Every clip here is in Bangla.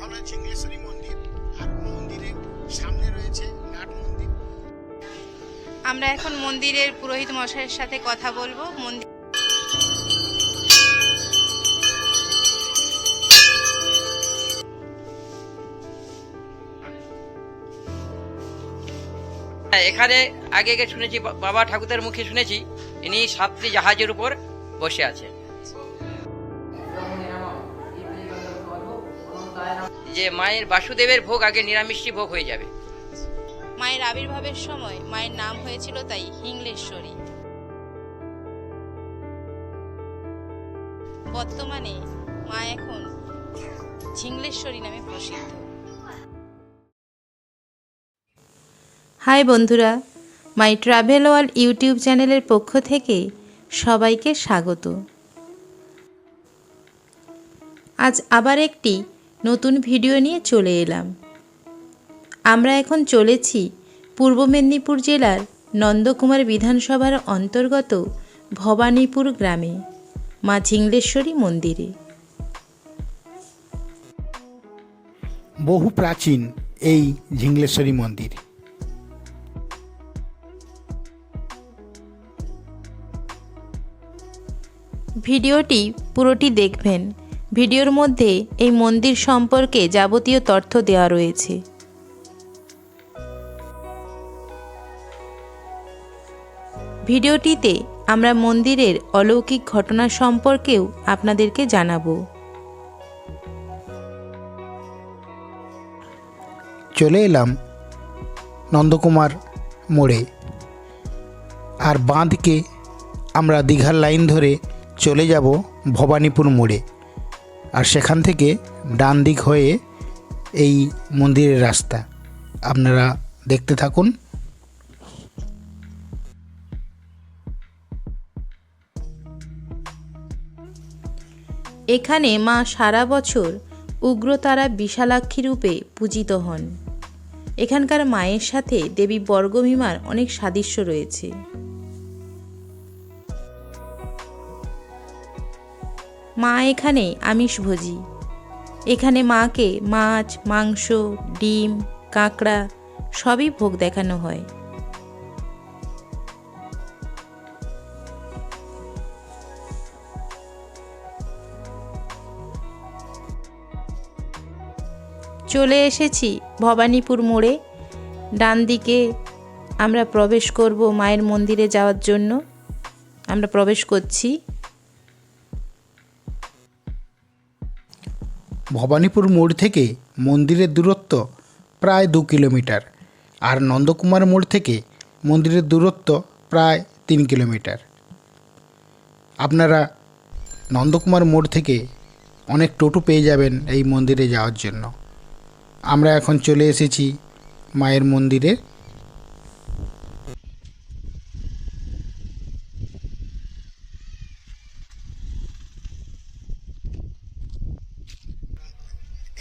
হলো ঝিঙ্গেশ্বরী মন্দির আর মন্দিরের সামনে রয়েছে নাট মন্দির। আমরা এখন মন্দিরের পুরোহিত মশাইয়ের সাথে কথা বলব। মন্দির হ্যাঁ, এখানে আগে আগে শুনেছি বাবা ঠাকুরের মুখে শুনেছি ইনি সাতটি জাহাজের উপর বসে আছে যে মায়ের বাসুদেবের ভোগ আগে নিরামিষই ভোগ হয়ে যাবে। মায়ের আবির্ভাবের সময় মায়ের নাম হয়েছিল তাই হিংলেশ্বরী। বর্তমানে মা এখন ঝিংলেশ্বরী নামে প্রসিদ্ধ। হাই বন্ধুরা মাই ট্রাভেল ওয়ার্ল্ড ইউটিউব চ্যানেলের পক্ষ থেকে সবাইকে স্বাগত। আজ আবার একটি নতুন ভিডিও নিয়ে চলে এলাম। আমরা এখন চলেছি পূর্ব মেদিনীপুর জেলার নন্দকুমার বিধানসভার অন্তর্গত ভবানীপুর গ্রামে মা ঝিংলেশ্বরী মন্দিরে। বহু প্রাচীন এই ঝিংলেশ্বরী মন্দির। ভিডিওটি পুরোটি দেখবেন। ভিডিওর মধ্যে এই মন্দির সম্পর্কে যাবতীয় তথ্য দেওয়া রয়েছে। ভিডিওটিতে আমরা মন্দিরের অলৌকিক ঘটনা সম্পর্কেও আপনাদেরকে জানাব। চলে এলাম নন্দকুমার মোড়ে। আর বাঁধকে আমরা দীঘার লাইন ধরে চলে যাব ভবানীপুর মোড়ে। আর সেখান থেকে ডান দিক হয়ে এই মন্দিরের রাস্তা। আপনারা দেখতে থাকুন। এখানে মা সারা বছর উগ্রতারা বিশালাক্ষী রূপে পূজিত হন। এখানকার মায়ের সাথে দেবী বর্গভীমার অনেক সাদৃশ্য রয়েছে। মা এখানে আমিষভোজী এখানে মাকে মাছ, মাংস, ডিম, কাঁকড়া সবই ভোগ দেখানো হয়। চলে এসেছি ভবানীপুর মোড়ে। ডান দিকে আমরা প্রবেশ করব মায়ের মন্দিরে যাওয়ার জন্য। আমরা প্রবেশ করছি। ভবানীপুর মোড় থেকে মন্দিরের দূরত্ব প্রায় দু কিলোমিটার আর নন্দকুমার মোড় থেকে মন্দিরের দূরত্ব প্রায় তিন কিলোমিটার। আপনারা নন্দকুমার মোড় থেকে অনেক টোটো পেয়ে যাবেন এই মন্দিরে যাওয়ার জন্য। আমরা এখন চলে এসেছি মায়ের মন্দিরে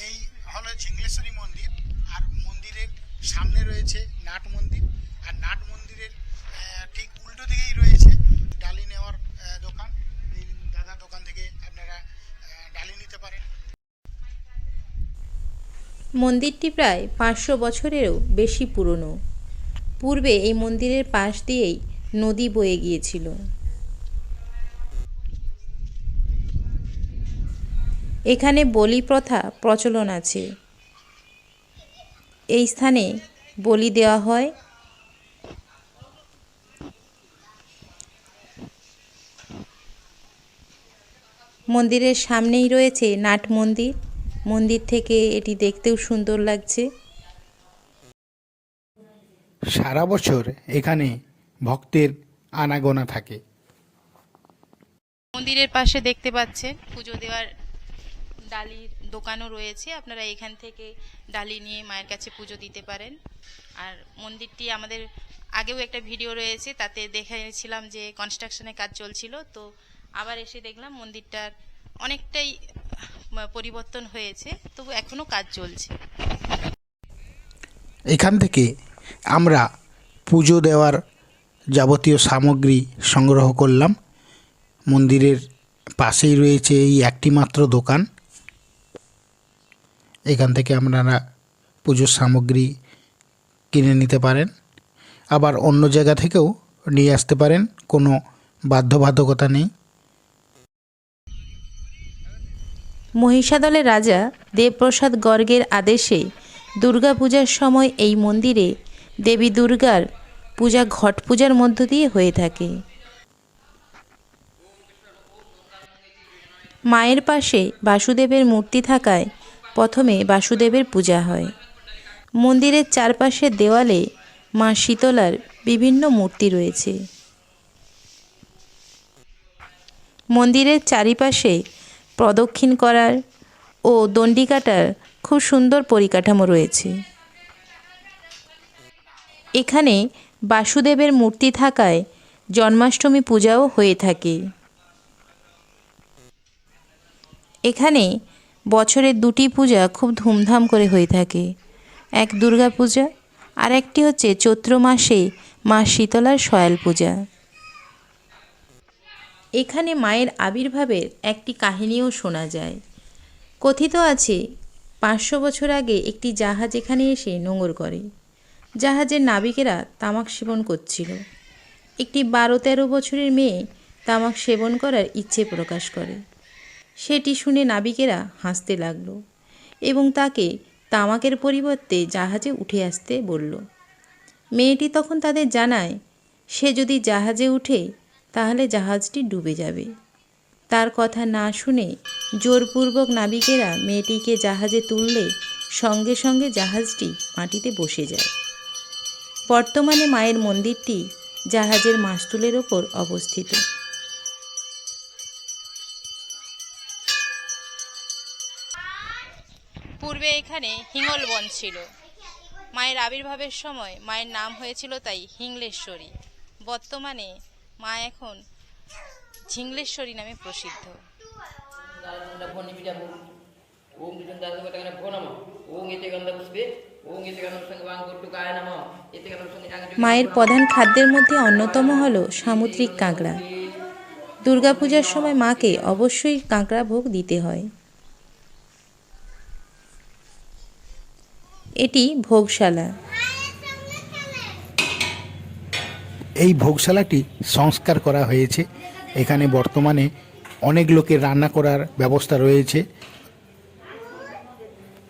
এই হলো ঝিঙ্গলেশ্বরী মন্দির আর মন্দিরের সামনে রয়েছে নাট মন্দির, আর নাট মন্দিরের ঠিক উল্টো দিকেই রয়েছে ডালি নেওয়ার দোকান। দাদা দোকান থেকে আপনারা ডালি নিতে পারেন। মন্দিরটি প্রায় পাঁচশো বছরেরও বেশি পুরনো। পূর্বে এই মন্দিরের পাশ দিয়েই নদী বয়ে গিয়েছিল। এখানে বলি প্রথা প্রচলন আছে। এই স্থানে বলি দেওয়া হয়। মন্দিরের সামনেই রয়েছে নাট মন্দির। মন্দির থেকে এটি দেখতেও সুন্দর লাগছে। সারা বছর এখানে ভক্তের আনাগোনা থাকে। মন্দিরের পাশে দেখতে পাচ্ছেন পুজো দেওয়ার ডালির দোকানও রয়েছে, আপনারা এখান থেকে ডালি নিয়ে মায়ের কাছে পুজো দিতে পারেন। আর মন্দিরটি আমাদের আগেও একটা ভিডিও রয়েছে, তাতে দেখেছিলাম যে কনস্ট্রাকশনের কাজ চলছিল, তো আবার এসে দেখলাম মন্দিরটার অনেকটাই পরিবর্তন হয়েছে, তবু এখনও কাজ চলছে। এখান থেকে আমরা পুজো দেওয়ার যাবতীয় সামগ্রী সংগ্রহ করলাম। মন্দিরের পাশেই রয়েছে এই একটি মাত্র দোকান। এখান থেকে আপনারা পুজোর সামগ্রী কিনে নিতে পারেন। আবার অন্য জায়গা থেকেও নিয়ে আসতে পারেন, কোনো বাধ্যবাধকতা নেই। মহিষাদলের রাজা দেবপ্রসাদ গর্গের আদেশে দুর্গাপূজার সময় এই মন্দিরে দেবী দুর্গার পূজা ঘট পূজার মধ্য দিয়ে হয়ে থাকে। মায়ের পাশে বাসুদেবের মূর্তি থাকায় প্রথমে বাসুদেবের পূজা হয়। মন্দিরের চারপাশের দেওয়ালে মা শীতলার বিভিন্ন মূর্তি রয়েছে। মন্দিরের চারিপাশে প্রদক্ষিণ করার ও দণ্ডি কাটার খুব সুন্দর পরিকাঠামো রয়েছে। এখানে বাসুদেবের মূর্তি থাকায় জন্মাষ্টমী পূজাও হয়ে থাকে। এখানে বছরের দুটি পূজা খুব ধুমধাম করে হয়ে থাকে। এক দুর্গা পূজা, আর একটি হচ্ছে চৈত্র মাসে মা শীতলার শয়াল পূজা। এখানে মায়ের আবির্ভাবের একটি কাহিনীও শোনা যায়। কথিত আছে, পাঁচশো বছর আগে একটি জাহাজ এখানে এসে নোঙর করে। জাহাজের নাবিকেরা তামাক সেবন করছিল। একটি বারো তেরো বছরের মেয়ে তামাক সেবন করার ইচ্ছে প্রকাশ করে। সেটি শুনে নাবিকেরা হাসতে লাগল এবং তাকে তামাকের পরিবর্তে জাহাজে উঠে আসতে বলল, মেয়েটি তখন তাদের জানায়, সে যদি জাহাজে উঠে, তাহলে জাহাজটি ডুবে যাবে। তার কথা না শুনে জোরপূর্বক নাবিকেরা মেয়েটিকে জাহাজে তুললে সঙ্গে সঙ্গে জাহাজটি মাটিতে বসে যায়। বর্তমানে মায়ের মন্দিরটি জাহাজের মাস্তুলের ওপর অবস্থিত। ছিল মায়ের আবির্ভাবের সময় মায়ের নাম হয়েছিল তাই হিংলেশ্বরী বর্তমানে মা এখন ঝিংলেশ্বরী নামে প্রসিদ্ধ ఓం గంధ భో నమ ఓం ఇతి గంధ పుష్పే ఓం ఇతి గంధ సంగవాన్ గుట్టుకాయ నమ ఇతి గంధ సంగ মায়ের প্রধান খাদ্যের মধ্যে অন্যতম হল সামুদ্রিক কাঁকড়া দুর্গাপূজার সময় মাকে অবশ্যই কাঁকড়া ভোগ দিতে হয় এটি ভোগশালা। এই ভোগশালাটি সংস্কার করা হয়েছে। এখানে বর্তমানে অনেক লোকের রান্না করার ব্যবস্থা রয়েছে।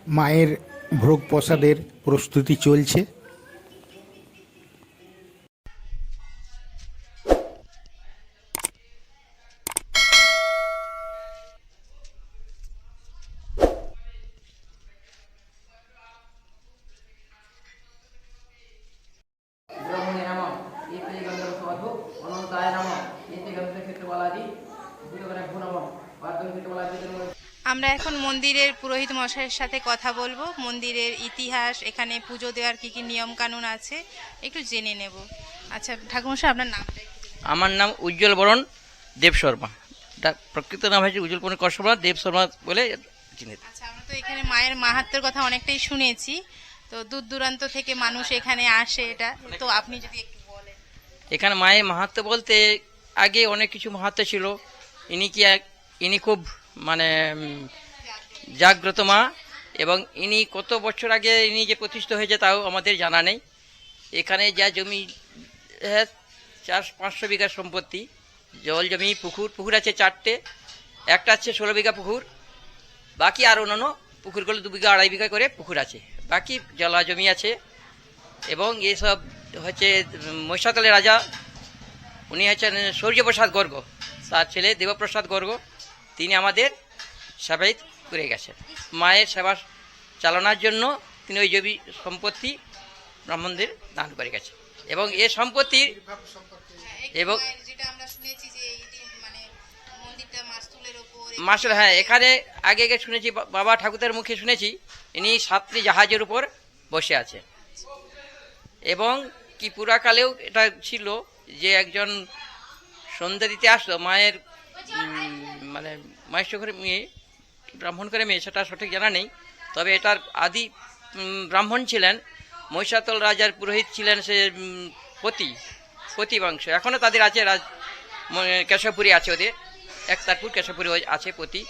মায়ের ভোগ প্রসাদের প্রস্তুতি চলছে। আমরা এখন মন্দিরের পুরোহিত মশাইয়ের সাথে কথা বলব। মন্দিরের ইতিহাস এখানে পুজো দেওয়ার কি কি নিয়ম কানুন আছে একটু জেনে নেব। আচ্ছা ঠাকুমশাই আপনার নাম আমার নাম উজ্জ্বল বরণ দেব শর্মা। প্রকৃত নাম হচ্ছে উজ্জ্বল বরণ কর শর্মা দেব শর্মা বলে চিহ্নিত আচ্ছা আমরা তো এখানে মায়ের মাহাত্মের কথা অনেকটাই শুনেছি। তো দূর দূরান্ত থেকে মানুষ এখানে আসে এটা। তো আপনি যদি একটু বলেন। এখানে মায়ের মাহাত্ম বলতে আগে অনেক কিছু মাহাত্ম ছিল। ইনি কি এক ইনি খুব মানে জাগ্রত মা এবং ইনি কত বছর আগে ইনি যে প্রতিষ্ঠিত হয়েছে তাও আমাদের জানা নেই। এখানে যা জমি হ্যাঁ, চার পাঁচশো বিঘা সম্পত্তি। জল জমি পুকুর পুকুর আছে চারটে। একটা আছে ষোলো বিঘা পুকুর। বাকি আর অন্যান্য পুকুরগুলো দু বিঘা আড়াই বিঘা করে পুকুর আছে। বাকি জলা জমি আছে এবং এসব হচ্ছে মহিষাতলের রাজা উনি হচ্ছেন সূর্যপ্রসাদ গর্গ, তার ছেলে দেবপ্রসাদ গর্গ। তিনি আমাদের সেবায়িত করে গেছেন। মায়ের সেবা চালানোর জন্য তিনি ওই জমি সম্পত্তি ব্রাহ্মণদের দান করে গেছেন। এবং এ সম্পত্তির এবং মাসের হ্যাঁ এখানে আগে আগে শুনেছি বাবা ঠাকুরের মুখে শুনেছি, ইনি সাতটি জাহাজের উপর বসে আছে এবং কি পুরাকালেও এটা ছিল যে একজন সন্ধ্যা দিতে আসলো, মায়ের মানে মায়ের করে মেয়ে, ব্রাহ্মণ করে মেয়ে, সেটা সঠিক জানা নেই। তবে এটার আদি ব্রাহ্মণ ছিলেন মহিষাতল রাজার পুরোহিত ছিলেন সে পতি পতি বংশ এখনও তাদের আছে রাজ কেশবপুরী আছে ওদের। একতারপুর, কেশবপুরী আছে পতি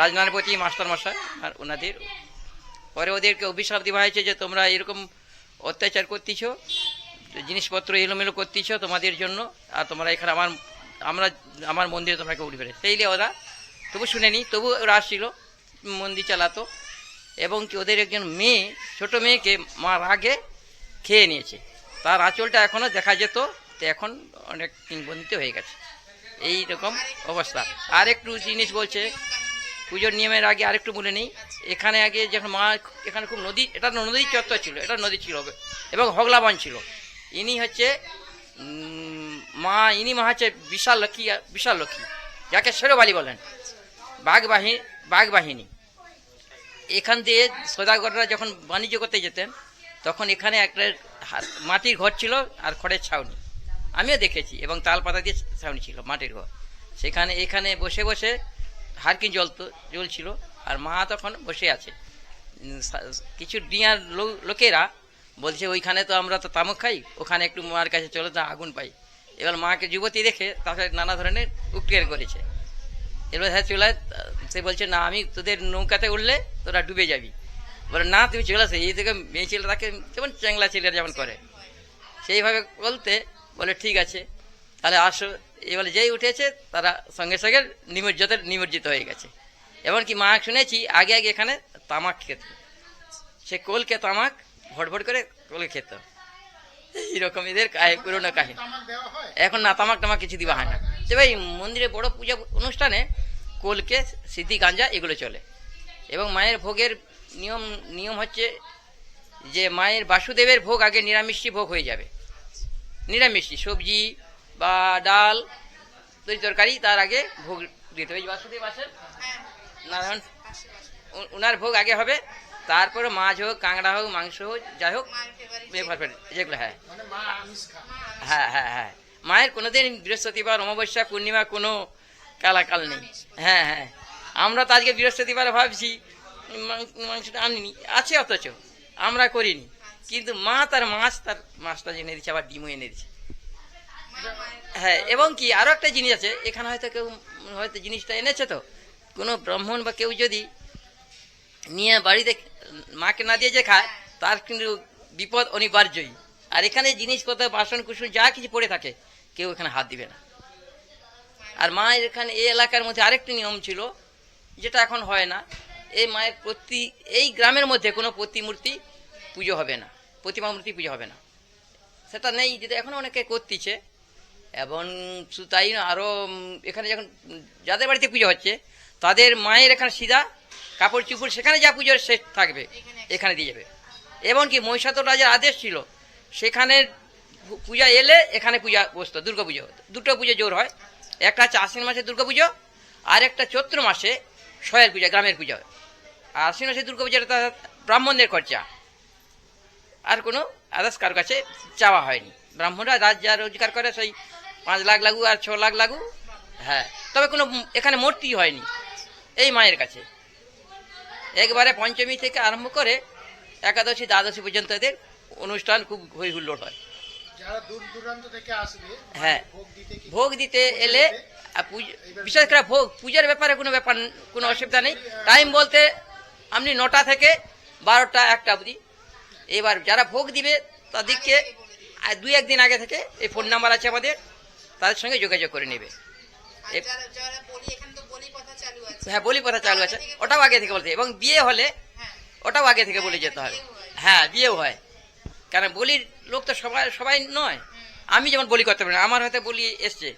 রাজনারায়ণপতি মাস্টার মশাই আর ওনাদের। পরে ওদেরকে অভিশাপ দেওয়া হয়েছে যে তোমরা এরকম অত্যাচার করতেছ জিনিসপত্র এলোমেলো করতেছ তোমাদের জন্য, আর তোমরা এখানে আমার, আমরা, আমার মন্দিরে তোমরা কেউ উঠবে সেইলে ওরা, তবু শুনেনি তবু ওরা আসছিল মন্দির চালাতো, এবং কি ওদের একজন মেয়ে, ছোট মেয়েকে মার আগে খেয়ে নিয়েছে। তার আঁচলটা এখনও দেখা যেত, তো এখন অনেক কিংবদন্তি হয়ে গেছে। এই রকম অবস্থা। আর একটু জিনিস বলছে, পুজোর নিয়মের আগে আরেকটু বলে নেই। এখানে আগে যখন মা, এখানে খুব নদী, এটা নদীর চত্বর ছিল, এটা নদী ছিল, এবং হগলাবান ছিল। ইনি হচ্ছে মা, ইনি মা হচ্ছে বিশাল লক্ষ্মী বিশাল লক্ষ্মী যাকে শেরোবালি বলেন। বাঘবাহিনী বাঘবাহিনী। এখান দিয়ে সদাগররা যখন বাণিজ্য করতে যেতেন, তখন এখানে একটা মাটির ঘর ছিল আর খড়ের ছাউনি। আমিও দেখেছি, এবং তাল পাতা দিয়ে ছাউনি ছিল, মাটির ঘর। সেখানে, এখানে বসে বসে হারকিন জ্বলতো, জ্বলছিল, আর মা তখন বসে আছে। কিছু ডিয়ার লোকেরা বলছে, ওইখানে তো আমরা তো তামুক খাই, ওখানে একটু মার কাছে চলো তো আগুন পাই। এবার মাকে যুবতী দেখে তাকে নানা ধরনের উক্তিয়ার করেছে। এবার হ্যাঁ চলে সে বলছে, না, আমি তোদের নৌকাতে উঠলে তোরা ডুবে যাবি। বলে, না, তুমি চলে আসে। এই থেকে মেয়ে ছেলে তাকে যেমন চ্যাংলা ছেলেরা যেমন করে। সেইভাবে বলতে বলে, ঠিক আছে, তাহলে আসো। এবারে যেই উঠেছে, তারা সঙ্গে সঙ্গে নিমজ্জিত নিমজ্জিত হয়ে গেছে। এমনকি মা শুনেছি, আগে আগে এখানে তামাক খেত। সে কলকে তামাক ভট ভট করে কোলে খেত। এইরকম এদের কাহে- পুরোনো কাহিনী। এখন না তামাক টামাক কিছু দিবা হয় না। যে ভাই মন্দিরে বড় পূজা অনুষ্ঠানে কোলকে সিদ্ধি গাঞ্জা এগুলো চলে। এবং মায়ের ভোগের নিয়ম নিয়ম হচ্ছে যে মায়ের বাসুদেবের ভোগ আগে নিরামিষই ভোগ হয়ে যাবে। নিরামিষই সবজি বা ডাল তরি তরকারি তার আগে ভোগ দিতে হবে। বাসুদেব আছেন? নারায়ণ ওনার ভোগ আগে হবে। তারপরে মাছ হোক কাঁকড়া হোক মাংস হোক যাই হোক যেগুলো হ্যাঁ। হ্যাঁ হ্যাঁ হ্যাঁ। মায়ের কোনোদিন বৃহস্পতিবার অমাবস্যা পূর্ণিমা কোনো কালাকাল নেই। হ্যাঁ হ্যাঁ। আমরা তো আজকে বৃহস্পতিবার ভাবছি মাংসটা আনিনি। আছে অথচ। আমরা করিনি। কিন্তু মা তার মাছ তার মাছটা এনে দিচ্ছে আবার ডিমও এনে দিচ্ছে। হ্যাঁ এবং কি আরও একটা জিনিস আছে এখানে হয়তো কেউ হয়তো জিনিসটা এনেছে তো। কোনো ব্রাহ্মণ বা কেউ যদি নিয়ে বাড়িতে মাকে না দিয়ে যে খায়, তার কিন্তু বিপদ অনিবার্যই। আর এখানে জিনিসপত্র বাসন কুসন যা কিছু পড়ে থাকে, কেউ এখানে হাত দিবে না। আর মায়ের এখানে, এই এলাকার মধ্যে আরেকটি নিয়ম ছিল, যেটা এখন হয় না। এই মায়ের প্রতি, এই গ্রামের মধ্যে কোনো প্রতিমূর্তি পুজো হবে না, প্রতিমা মূর্তি পুজো হবে না। সেটা নেই, যেটা এখন অনেকে করতেছে। এবং শুধু তাই আরও এখানে যখন, যাদের বাড়িতে পুজো হচ্ছে, তাদের মায়ের এখানে সিধা কাপড় চুপড় সেখানে যা পুজোর শেষ থাকবে এখানে দিয়ে যাবে এমনকি মহিষাতর রাজার আদেশ ছিল সেখানে পূজা এলে এখানে পূজা বসতো দুর্গা পুজো। দুটো পুজো জোর হয় একটা হচ্ছে আশ্বিন মাসে দুর্গা পুজো আর একটা চৈত্র মাসে শয়ের পূজা গ্রামের পূজা হয়। আর আশ্বিন মাসে দুর্গা পূজাটা ব্রাহ্মণদের খরচা। আর কোনো আদার্স কারও কাছে চাওয়া হয়নি। ব্রাহ্মণরা রাজ যা রোজগার করে সেই পাঁচ লাখ লাগু আর ছ লাখ লাগু হ্যাঁ। তবে কোনো এখানে মূর্তি হয়নি এই মায়ের কাছে। একবারে পঞ্চমী থেকে আরম্ভ করে একাদশী দ্বাদশী পর্যন্ত এদের অনুষ্ঠান খুব হই হুল্লোড় হয়। যারা দূর দূরান্ত থেকে আসবে হ্যাঁ। ভোগ দিতে এলে বিশেষ করে ভোগ পূজার ব্যাপারে কোনো ব্যাপার কোনো অসুবিধা নেই। টাইম বলতে আপনি নটা থেকে বারোটা একটা অবধি। এবার যারা ভোগ দিবে তাদেরকে দুই একদিন আগে থেকে এই ফোন নাম্বার আছে আমাদের তাদের সঙ্গে যোগাযোগ করে নেবে। হ্যাঁ বলি কথা চালু আছে। ওটাও আগে থেকে বলতে হবে। এবং বিয়ে হলে ওটাও আগে থেকে বলে যেতে হবে। হ্যাঁ। বিয়েও হয়। কারণ বলির লোক তো সবাই সবাই নয়। আমি যেমন বলি করতে পারি না আমার হয়তো বলি এসছে।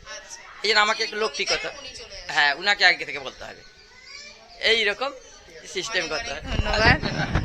এই জন্য আমাকে একটু লোক ঠিক করতে হবে। হ্যাঁ উনাকে আগে থেকে বলতে হবে। এই রকম সিস্টেম করতে হয় ধন্যবাদ।